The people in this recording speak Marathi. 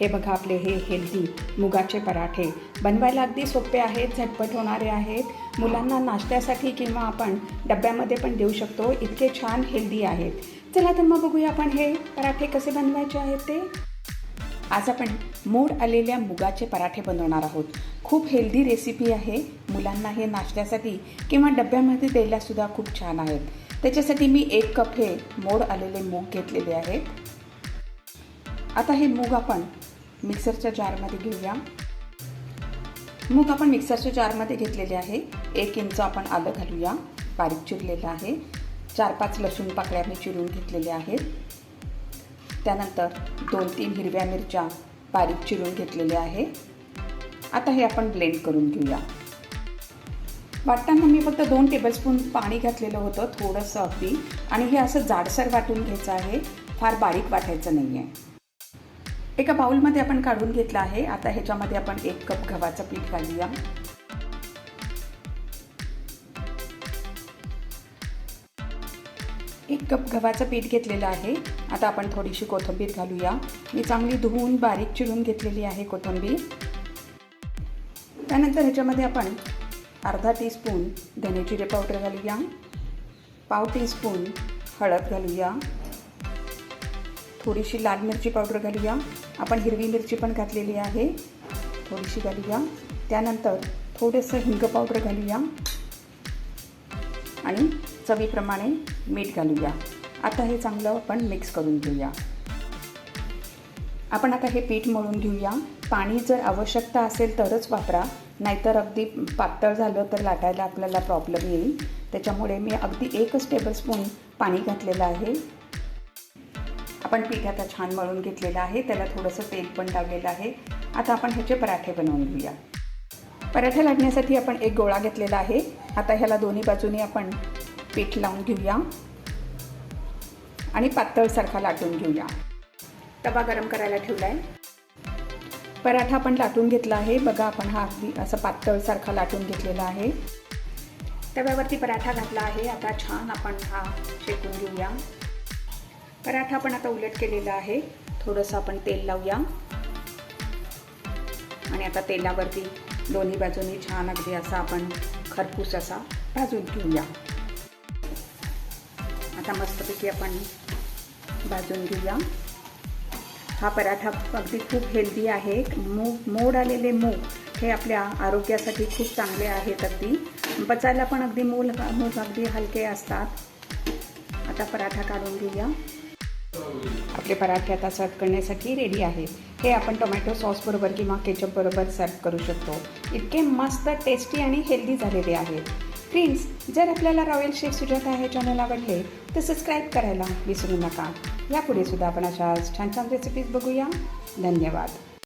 हे बघा आपले हे हेल्दी मुगाचे पराठे. बनवायला अगदी सोपे आहेत झटपट होणारे आहेत. मुलांना नाश्त्यासाठी किंवा आपण डब्यामध्ये पण देऊ शकतो. इतके छान हेल्दी आहेत. चला तर मग बघूया आपण हे पराठे कसे बनवायचे आहेत ते. आज आपण मोड आलेल्या मुगाचे पराठे बनवणार आहोत. खूप हेल्दी रेसिपी आहे. मुलांना हे नाश्त्यासाठी किंवा डब्यामध्ये द्यायलासुद्धा खूप छान आहेत. त्याच्यासाठी मी एक कप हे मोड आलेले मूग घेतलेले आहेत. आता हे मूग आपण मिक्सरच्या जारमध्ये घेऊया. मग आपण मिक्सरच्या जारमध्ये घेतलेले आहे. एक इंच आपण आलं घालूया. बारीक चिरलेलं आहे. चार पाच लसूण पाकळ्या मी चिरून घेतलेल्या आहेत. त्यानंतर दोन तीन हिरव्या मिरच्या बारीक चिरून घेतलेल्या आहे. आता हे आपण ब्लेंड करून घेऊया. वाटताना मी फक्त दोन टेबलस्पून पाणी घातलेलं होतं थोडंसं अगदी. आणि हे असं जाडसर वाटून घ्यायचं आहे. फार बारीक वाटायचं नाही आहे एका बाउलमध्ये आपण काढून घेतलं आहे. आता ह्याच्यामध्ये आपण एक कप गव्हाचं पीठ घालूया. एक कप गव्हाचं पीठ घेतलेलं आहे. आता आपण थोडीशी कोथिंबीर घालूया. मी चांगली धुवून बारीक चिरून घेतलेली आहे कोथिंबीर. त्यानंतर ह्याच्यामध्ये आपण अर्धा टीस्पून धने जिरे पावडर घालूया. पाव टीस्पून हळद घालूया. थोडीशी लाल मिरची पावडर घालूया. आपण हिरवी मिरची पण घातलेली आहे. थोडीशी घालूया. त्यानंतर थोडंसं हिंग पावडर घालूया. आणि चवीप्रमाणे मीठ घालूया. आता हे चांगलं आपण मिक्स करून घेऊया. आपण आता हे पीठ मळून घेऊया. पाणी जर आवश्यकता असेल तरच वापरा. नाहीतर अगदी पातळ झालं तर लाटायला आपल्याला प्रॉब्लेम येईल. त्याच्यामुळे मी अगदी एकच टेबलस्पून पाणी घातलेलं आहे. आपण पीठ आता छान मळून घेतलेलं आहे. त्याला थोडंसं तेल पण लावलेलं आहे. आता आपण ह्याचे पराठे बनवून घेऊया. पराठे लाटण्यासाठी आपण एक गोळा घेतलेला आहे. आता ह्याला दोन्ही बाजूने आपण पीठ लावून घेऊया. आणि पातळसारखा लाटून घेऊया. तवा गरम करायला ठेवला आहे पराठा आपण लाटून घेतला आहे. बघा आपण हा अगदी असं पातळसारखा लाटून घेतलेला आहे. तव्यावरती पराठा घातला आहे. आता छान आपण हा शेकून घेऊया. पराठा आपण आता उलट केलेला आहे. थोडंसं आपण तेल लावूया. आणि आता तेलावरती दोन्ही बाजूनी छान अगदी असा आपण खरपूस असा भाजून घेऊया. आता मस्तपैकी आपण भाजून घेऊया. हा पराठा अगदी खूप हेल्दी आहे. मूग मोड आलेले मूग हे आपल्या आरोग्यासाठी खूप चांगले आहेत अगदी. पचायला पण अगदी मूल मूग अगदी हलके असतात. आता पराठा काढून घेऊया. आपले पराठे आता सर्व करण्यासाठी रेडी आहेत हे आपण टोमॅटो सॉसबरोबर किंवा केचपबरोबर सर्व करू शकतो. इतके मस्त टेस्टी आणि हेल्दी झालेले आहेत फ्रेंड्स जर आपल्याला रॉयल शेफ सुजाता हे चॅनल आवडले तर सबस्क्राईब करायला विसरू नका. यापुढे सुद्धा आपण अशा छान छान रेसिपीज बघूया. धन्यवाद.